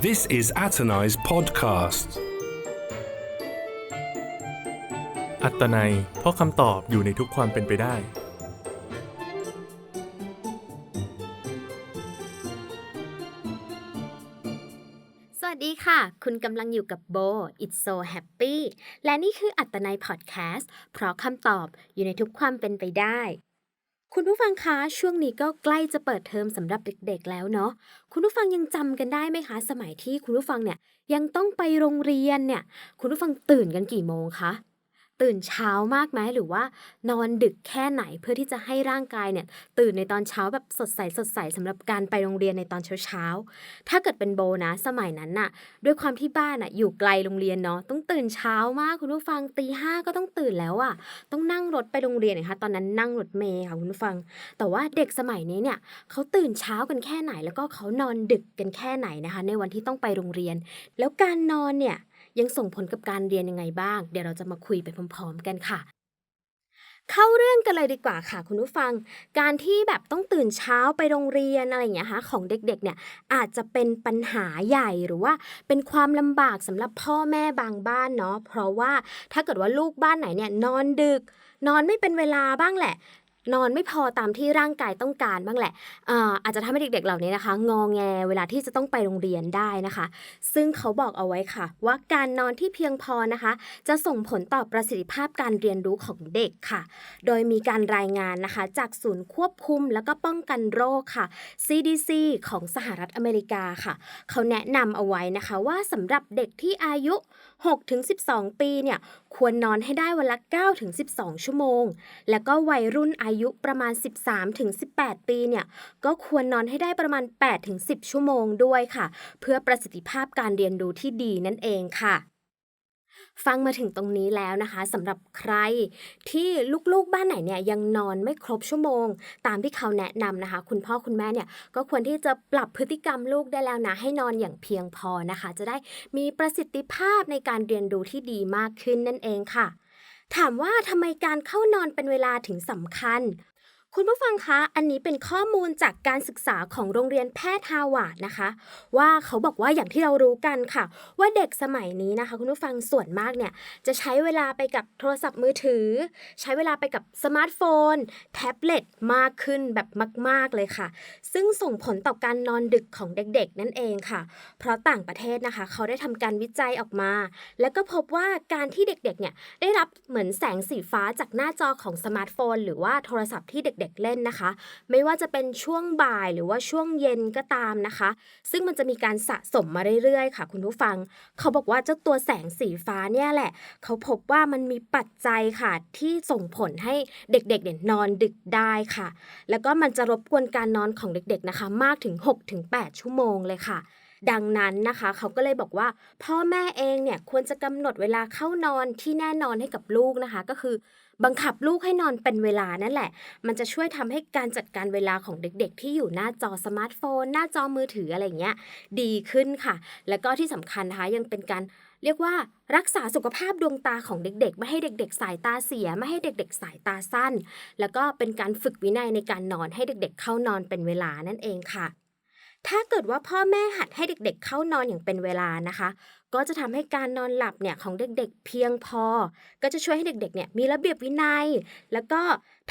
This is Atanai's podcast. อัตนัยเพราะคำตอบอยู่ในทุกความเป็นไปได้ สวัสดีค่ะ คุณกำลังอยู่กับโบ It's so happy และนี่คืออัตนัยพอดแคสต์เพราะคำตอบอยู่ในทุกความเป็นไปได้ คุณผู้ฟังคะช่วงนี้ก็ใกล้จะเปิดเทอมสำหรับเด็กๆแล้วเนาะคุณผู้ฟังยังจำกันได้ไหมคะ สมัยที่คุณผู้ฟังเนี่ยยังต้องไปโรงเรียนเนี่ยคุณผู้ฟังตื่นกันกี่โมงคะ ตื่นเช้ามากไหมหรือว่านอนดึกแค่ไหนเพื่อที่จะให้ร่างกายเนี่ยตื่นในตอนเช้าแบบสดใสสดใสสำหรับการไปโรงเรียนในตอนเช้าๆถ้าเกิดเป็นโบนะ สมัยนั้นน่ะ ด้วยความที่บ้านอะอยู่ไกลโรงเรียนเนาะต้องตื่นเช้ามากคุณผู้ฟังตีห้าก็ต้องตื่นแล้วอะต้องนั่งรถไปโรงเรียนนะคะตอนนั้นนั่งรถเมล์ค่ะคุณผู้ฟัง แต่ว่าเด็กสมัยนี้เนี่ยเขาตื่นเช้ากันแค่ไหน แล้วก็เขานอนดึกกันแค่ไหนนะคะ ในวันที่ต้องไปโรงเรียน แล้วการนอนเนี่ย ยังส่งผลกับการเรียนยังไงบ้าง เดี๋ยวเราจะมาคุยไปพร้อมๆกันค่ะ เข้าเรื่องกันเลยดีกว่าค่ะ คุณผู้ฟัง การที่แบบต้องตื่นเช้าไปโรงเรียนอะไรอย่างเงี้ยคะของเด็กๆเนี่ยอาจจะเป็นปัญหาใหญ่หรือว่าเป็นความลำบากสำหรับพ่อแม่บางบ้านเนาะเพราะว่าถ้าเกิดว่าลูกบ้านไหนเนี่ยนอนดึก นอนไม่เป็นเวลาบ้างแหละ นอนไม่พอตามที่ร่างกายต้องการบ้างแหละอ่าอาจจะทำให้เด็กๆ เหล่านี้นะคะ งอแงเวลาที่จะต้องไปโรงเรียนได้นะคะ ซึ่งเขาบอกเอาไว้ค่ะ ว่าการนอนที่เพียงพอนะคะ จะส่งผลต่อประสิทธิภาพการเรียนรู้ของเด็กค่ะ โดยมีการรายงานนะคะ จากศูนย์ควบคุมแล้วก็ป้องกันโรคค่ะ CDC ของสหรัฐอเมริกาค่ะ เขาแนะนำเอาไว้นะคะว่าสำหรับเด็กที่อายุ6-12 ปีเนี่ยควรนอนให้ได้วันละ 9-12 ชั่วโมง แล้วก็วัยรุ่นอายุประมาณ 13-18 ปีเนี่ยก็ควรนอนให้ได้ประมาณ 8-10 ชั่วโมงด้วยค่ะ เพื่อประสิทธิภาพการเรียนรู้ที่ดีนั่นเองค่ะ ฟังมาถึงตรงนี้แล้วนะคะสำหรับใครที่ลูกๆบ้านไหนเนี่ยยังนอนไม่ครบชั่วโมง ตามที่เขาแนะนำนะคะ คุณพ่อคุณแม่เนี่ยก็ควรที่จะปรับพฤติกรรมลูกได้แล้วนะ ให้นอนอย่างเพียงพอนะคะ จะได้มีประสิทธิภาพในการเรียนรู้ที่ดีมากขึ้นนั่นเองค่ะ ถามว่าทำไมการเข้านอนเป็นเวลาถึงสำคัญ คุณผู้ฟังคะ อันนี้เป็นข้อมูลจากการศึกษาของโรงเรียนแพทย์ฮาวาดนะคะ ว่าเขาบอกว่าอย่างที่เรารู้กันค่ะ ว่าเด็กสมัยนี้นะคะ คุณผู้ฟังส่วนมากเนี่ยจะใช้เวลาไปกับโทรศัพท์มือถือ ใช้เวลาไปกับสมาร์ทโฟน แท็บเล็ตมากขึ้นแบบมาก ๆเลยค่ะ ซึ่งส่งผลต่อการนอนดึกของเด็กๆ นั่นเองค่ะ เพราะต่างประเทศนะคะ เขาได้ทำการวิจัยออกมา แล้วก็พบว่าการที่เด็กๆเนี่ยได้รับเหมือนแสงสีฟ้าจากหน้าจอของสมาร์ทโฟน หรือว่าโทรศัพท์ที่เด็กๆเล่นนะคะ ไม่ว่าจะเป็นช่วงบ่ายหรือว่าช่วงเย็นก็ตามนะคะ ซึ่งมันจะมีการสะสมมาเรื่อยๆ ค่ะ คุณผู้ฟัง เขาบอกว่าเจ้าตัวแสงสีฟ้าเนี่ยแหละ เขาพบว่ามันมีปัจจัยค่ะที่ส่งผลให้เด็กๆเนี่ยนอนดึกได้ค่ะ แล้วก็มันจะรบกวนการนอนของเด็กๆนะคะ มากถึง 6-8 ชั่วโมงเลยค่ะ ดังนั้นนะคะเขาก็เลยบอกว่า พ่อแม่เองเนี่ยควรจะกำหนดเวลาเข้านอนที่แน่นอนให้กับลูกนะคะ ก็คือบังคับลูกให้นอนเป็นเวลานั่นแหละ มันจะช่วยทำให้การจัดการเวลาของเด็กๆ ที่อยู่หน้าจอสมาร์ทโฟน หน้าจอมือถืออะไรเงี้ยดีขึ้นค่ะ แล้วก็ที่สำคัญนะคะยังเป็นการเรียกว่ารักษาสุขภาพดวงตาของเด็กๆ ไม่ให้เด็ก ๆ สายตาเสีย ไม่ให้เด็ก ๆ สายตาสั้น แล้วก็เป็นการฝึกวินัยในการนอนให้เด็ก ๆ เข้านอนเป็นเวลานั่นเองค่ะ ถ้าเกิดว่าพ่อแม่หัดให้เด็กๆเข้านอนอย่างเป็นเวลานะคะ ก็จะทำให้การนอนหลับเนี่ยของเด็กๆเพียงพอ ก็จะช่วยให้เด็กๆเนี่ยมีระเบียบวินัย แล้วก็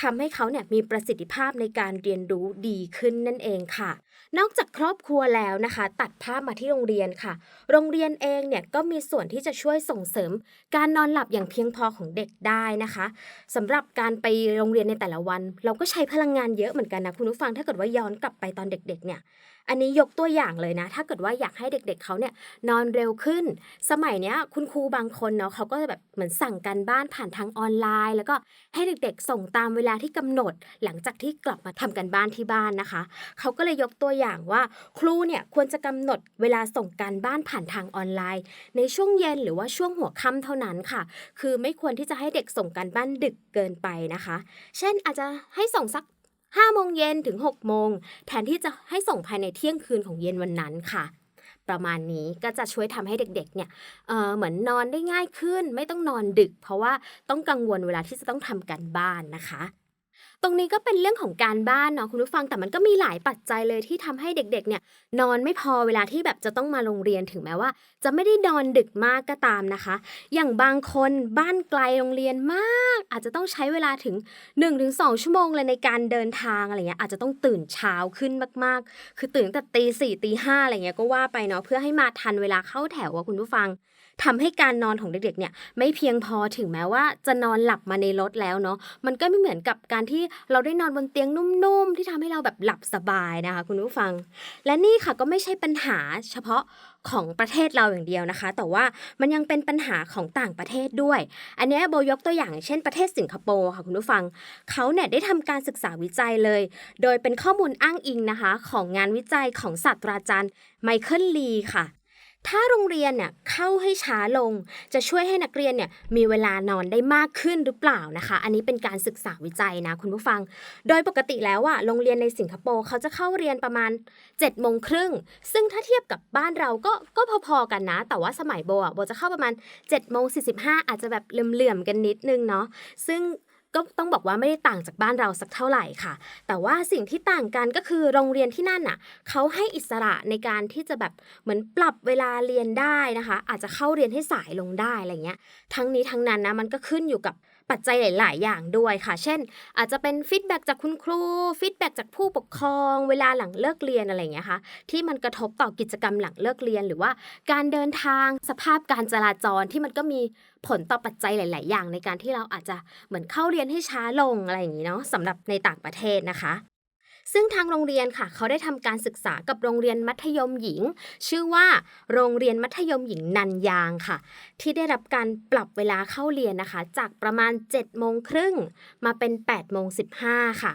ทำให้เขาเนี่ยมีประสิทธิภาพในการเรียนรู้ดีขึ้นนั่นเองค่ะ นอกจากครอบครัวแล้วนะคะ ตัดภาพมาที่โรงเรียนค่ะ โรงเรียนเองเนี่ยก็มีส่วนที่จะช่วยส่งเสริม การนอนหลับอย่างเพียงพอของเด็กได้นะคะสำหรับการไปโรงเรียนในแต่ละวัน เราก็ใช้พลังงานเยอะเหมือนกันนะคุณผู้ฟังถ้าเกิดว่าย้อนกลับไปตอนเด็กๆเนี่ยอันนี้ยกตัวอย่างเลยนะ ถ้าเกิดว่าอยากให้เด็กๆเขาเนี่ยนอนเร็วขึ้น สมัยเนี้ยคุณครูบางคนเนาะเขาก็จะแบบเหมือนสั่งการบ้านผ่านทางออนไลน์ แล้วก็ให้เด็กๆ ส่งตามเวลาที่กำหนด หลังจากที่กลับมาทำการบ้านที่บ้านนะคะ เขาก็เลยยกตัวอย่างว่า ครูเนี่ยควรจะกำหนดเวลาส่งการบ้านผ่านทางออนไลน์ ในช่วงเย็นหรือว่าช่วงหัวค่ำเท่านั้นค่ะ คือไม่ควรที่จะให้เด็กส่งการบ้านดึกเกินไปนะคะ เช่นอาจจะให้ส่งสัก5โมงเย็นถึง6โมงแทนที่จะให้ส่งภายในเที่ยงคืนของเย็นวันนั้นค่ะ ประมาณนี้ก็จะช่วยทำให้เด็กๆเนี่ยเเหมือนนอนได้ง่ายขึ้น ไม่ต้องนอนดึก เพราะว่าต้องกังวลเวลาที่จะต้องทำการบ้านนะคะ ตรงนี้ก็เป็นเรื่องของการบ้านเนาะคุณผู้ฟังแต่มันก็มีหลายปัจจัยเลยที่ทำให้เด็กๆเนี่ยนอนไม่พอเวลาที่แบบจะต้องมาโรงเรียนถึงแม้ว่า จะไม่ได้นอนดึกมากก็ตามนะคะ อย่างบางคนบ้านไกลโรงเรียนมาก อาจจะต้องใช้เวลาถึง 1-2 ชั่วโมงเลยในการเดินทางอะไรเงี้ยอาจจะต้องตื่นเช้าขึ้นมากๆ คือตื่นแต่ตีสี่ตีห้าอะไรเงี้ยก็ว่าไปเนาะเพื่อให้มาทันเวลาเข้าแถวอะคุณผู้ฟังทำให้การนอนของเด็กๆเนี่ยไม่เพียงพอถึงแม้ว่าจะนอนหลับมาในรถแล้วเนาะมันก็ไม่เหมือนกับการที่เราได้นอนบนเตียงนุ่มๆ ที่ทำให้เราแบบหลับสบายนะคะ คุณผู้ฟัง และนี่ค่ะก็ไม่ใช่ปัญหาเฉพาะของประเทศเราอย่างเดียวนะคะ แต่ว่ามันยังเป็นปัญหาของต่างประเทศด้วย อันนี้โบยกตัวอย่างเช่นประเทศสิงคโปร์ค่ะคุณผู้ฟัง เขาเนี่ยได้ทำการศึกษาวิจัยเลย โดยเป็นข้อมูลอ้างอิงนะคะ ของงานวิจัยของศาสตราจารย์ไมเคิลลีค่ะ ถ้าโรงเรียนเนี่ยเข้าให้ช้าลง จะช่วยให้นักเรียนเนี่ยมีเวลานอนได้มากขึ้นหรือเปล่านะคะ อันนี้เป็นการศึกษาวิจัยนะคุณผู้ฟัง โดยปกติแล้วอะโรงเรียนในสิงคโปร์เขาจะเข้าเรียนประมาณ7จ็ดโมงครึ่งซึ่งถ้าเทียบกับบ้านเราก็ก็พอๆกันนะ แต่ว่าสมัยโบอะโบจะเข้าประมาณ7จ็ดโมงสีอาจจะแบบเหลื่อมๆกันนิดนึงเนาะซึ่ง ก็ต้องบอกว่าไม่ได้ต่างจากบ้านเราสักเท่าไหร่ค่ะ แต่ว่าสิ่งที่ต่างกันก็คือโรงเรียนที่นั่นน่ะเขาให้อิสระในการที่จะแบบเหมือนปรับเวลาเรียนได้นะคะ อาจจะเข้าเรียนให้สายลงได้อะไรเงี้ย ทั้งนี้ทั้งนั้นนะมันก็ขึ้นอยู่กับ ปัจจัยหลาย ๆ อย่างด้วยค่ะ เช่น อาจจะเป็นฟีดแบ็กจากคุณครูฟีดแบ็กจากผู้ปกครอง เวลาหลังเลิกเรียนอะไรเงี้ยค่ะที่มันกระทบต่อกิจกรรมหลังเลิกเรียน หรือว่าการเดินทางสภาพการจราจรที่มันก็มีผลต่อปัจจัยหลาย ๆ อย่างในการที่เราอาจจะเหมือนเข้าเรียนให้ช้าลงอะไรอย่างนี้เนาะสำหรับในต่างประเทศนะคะ ซึ่งทางโรงเรียนค่ะ เขาได้ทำการศึกษากับโรงเรียนมัธยมหญิง ชื่อว่าโรงเรียนมัธยมหญิงนันยางค่ะ ที่ได้รับการปรับเวลาเข้าเรียนนะคะ จากประมาณ7โมงครึ่งมาเป็น8โมง15ค่ะ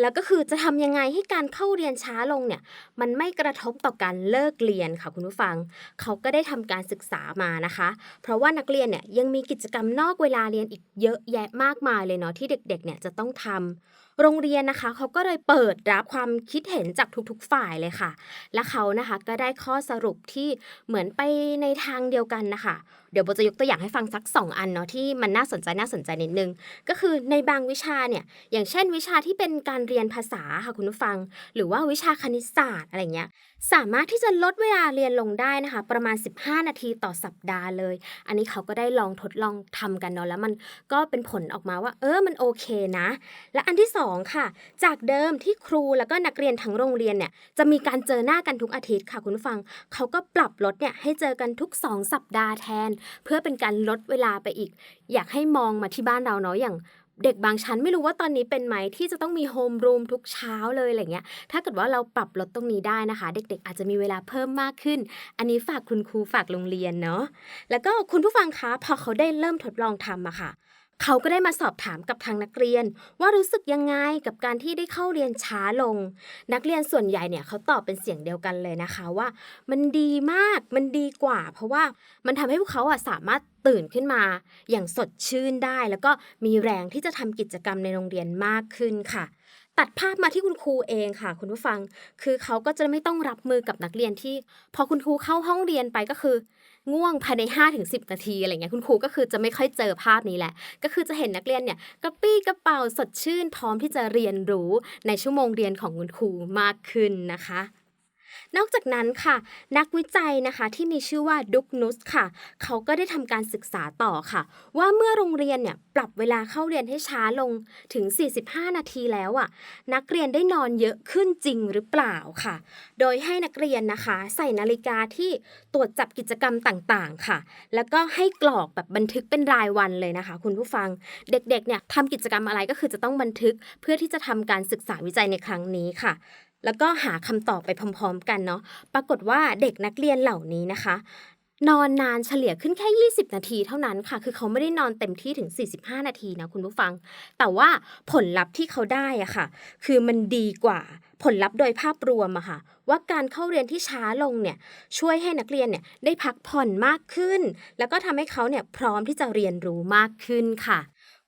แล้วก็คือจะทำยังไงให้การเข้าเรียนช้าลงเนี่ย มันไม่กระทบต่อการเลิกเรียนค่ะคุณผู้ฟัง เขาก็ได้ทำการศึกษามานะคะ เพราะว่านักเรียนเนี่ยยังมีกิจกรรมนอกเวลาเรียนอีกเยอะแยะมากมายเลยเนาะที่เด็กๆเนี่ยจะต้องทำ โรงเรียนนะคะเขาก็เลยเปิดรับความคิดเห็นจากทุกๆฝ่ายเลยค่ะ และเขานะคะก็ได้ข้อสรุปที่เหมือนไปในทางเดียวกันนะคะเดี๋ยวโบจะยกตัวอย่างให้ฟังสัก 2 อันเนาะที่มันน่าสนใจน่าสนใจนิดนึง ก็คือในบางวิชาเนี่ยอย่างเช่นวิชาที่เป็นการเรียนภาษาค่ะคุณผู้ฟัง หรือว่าวิชาคณิตศาสตร์อะไรเงี้ยสามารถที่จะลดเวลาเรียนลงได้นะคะ ประมาณ 15 นาทีต่อสัปดาห์เลย อันนี้เขาก็ได้ลองทดลองทำกันเนาะแล้วมันก็เป็นผลออกมาว่า เออมันโอเคนะ และอันที่2ค่ะ จากเดิมที่ครูแล้วก็นักเรียนทั้งโรงเรียนเนี่ยจะมีการเจอหน้ากันทุกอาทิตย์ค่ะคุณฟัง เขาก็ปรับลดเนี่ยให้เจอกันทุก 2 สัปดาห์แทน เพื่อเป็นการลดเวลาไปอีก อยากให้มองมาที่บ้านเราเนาะอย่างเด็กบางชั้นไม่รู้ว่าตอนนี้เป็นไหมที่จะต้องมีโฮมรูมทุกเช้าเลยอะไรเงี้ย ถ้าเกิดว่าเราปรับลดตรงนี้ได้นะคะ เด็กๆ อาจจะมีเวลาเพิ่มมากขึ้น อันนี้ฝากคุณครูฝากโรงเรียนเนาะ แล้วก็คุณผู้ฟังคะพอเขาได้เริ่มทดลองทำอะค่ะ เขาก็ได้มาสอบถามกับทางนักเรียน ว่ารู้สึกยังไงกับการที่ได้เข้าเรียนช้าลง นักเรียนส่วนใหญ่เนี่ยเขาตอบเป็นเสียงเดียวกันเลยนะคะว่า มันดีมากมันดีกว่า เพราะว่ามันทำให้พวกเขาอะสามารถตื่นขึ้นมา อย่างสดชื่นได้ แล้วก็มีแรงที่จะทำกิจกรรมในโรงเรียนมากขึ้นค่ะตัดภาพมาที่คุณครูเองค่ะ คุณผู้ฟัง คือเขาก็จะไม่ต้องรับมือกับนักเรียนที่ พอคุณครูเข้าห้องเรียนไปก็คือ ง่วงภายใน 5-10 นาทีอะไรเงี้ยคุณครูก็คือจะไม่ค่อยเจอภาพนี้แหละ ก็คือจะเห็นนักเรียนเนี่ยกระปี้กระเป๋าสดชื่นพร้อมที่จะเรียนรู้ในชั่วโมงเรียนของคุณครูมากขึ้นนะคะ นอกจากนั้นค่ะ นักวิจัยนะคะที่มีชื่อว่าดุกนุสค่ะ เขาก็ได้ทำการศึกษาต่อค่ะ ว่าเมื่อโรงเรียนเนี่ยปรับเวลาเข้าเรียนให้ช้าลงถึง 45 นาทีแล้วอะนักเรียนได้นอนเยอะขึ้นจริงหรือเปล่าค่ะ โดยให้นักเรียนนะคะ ใส่นาฬิกาที่ตรวจจับกิจกรรมต่างๆค่ะ แล้วก็ให้กรอกแบบบันทึกเป็นรายวันเลยนะคะ คุณผู้ฟังเด็กๆเนี่ยทำกิจกรรมอะไรก็คือจะต้องบันทึกเพื่อที่จะทำการศึกษาวิจัยในครั้งนี้ค่ะ แล้วก็หาคำตอบไปพร้อมๆ กันเนาะปรากฏว่าเด็กนักเรียนเหล่านี้นะคะ นอนนานเฉลี่ยขึ้นแค่ 20 นาทีเท่านั้นค่ะ คือเขาไม่ได้นอนเต็มที่ถึง 45 นาทีนะคุณผู้ฟัง แต่ว่าผลลัพธ์ที่เขาได้อะค่ะ คือมันดีกว่าผลลัพธ์โดยภาพรวมอะค่ะว่าการเข้าเรียนที่ช้าลงเนี่ยช่วยให้นักเรียนเนี่ยได้พักผ่อนมากขึ้น แล้วก็ทำให้เขาเนี่ยพร้อมที่จะเรียนรู้มากขึ้นค่ะ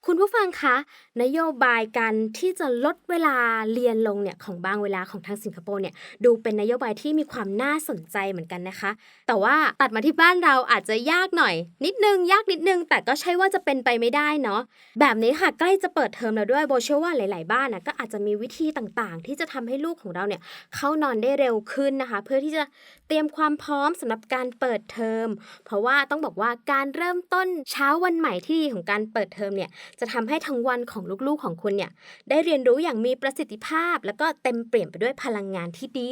คุณผู้ฟังคะนโยบายการที่จะลดเวลาเรียนลงเนี่ยของบางเวลาของทางสิงคโปร์เนี่ยดูเป็นนโยบายที่มีความน่าสนใจเหมือนกันนะคะ แต่ว่าตัดมาที่บ้านเราอาจจะยากหน่อย นิดนึงยากนิดนึง แต่ก็ใช่ว่าจะเป็นไปไม่ได้เนาะแบบนี้ค่ะใกล้จะเปิดเทอมแล้วด้วยโบเชื่อว่าหลาย ๆ บ้านนะก็อาจจะมีวิธีต่างๆ ที่จะทำให้ลูกของเราเนี่ยเข้านอนได้เร็วขึ้นนะคะ เพื่อที่จะเตรียมความพร้อมสำหรับการเปิดเทอม เพราะว่าต้องบอกว่าการเริ่มต้นเช้าวันใหม่ที่ดีของการเปิดเทอมเนี่ยจะทำให้ทั้งวันของลูกๆของคุณเนี่ยได้เรียนรู้อย่างมีประสิทธิภาพ แล้วก็เต็มเปลี่ยนไปด้วยพลังงานที่ดี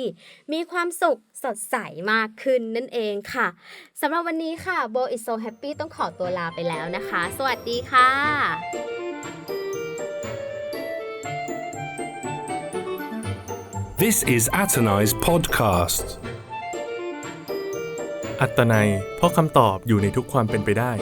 มีความสุขสดใสมากขึ้นนั่นเองค่ะสำหรับวันนี้ค่ะโบ is so happy ต้องขอตัวลาไปแล้วนะคะ สวัสดีค่ะ This is Atanai's podcast. อัตนัยเพราะคำตอบอยู่ในทุกความเป็นไปได้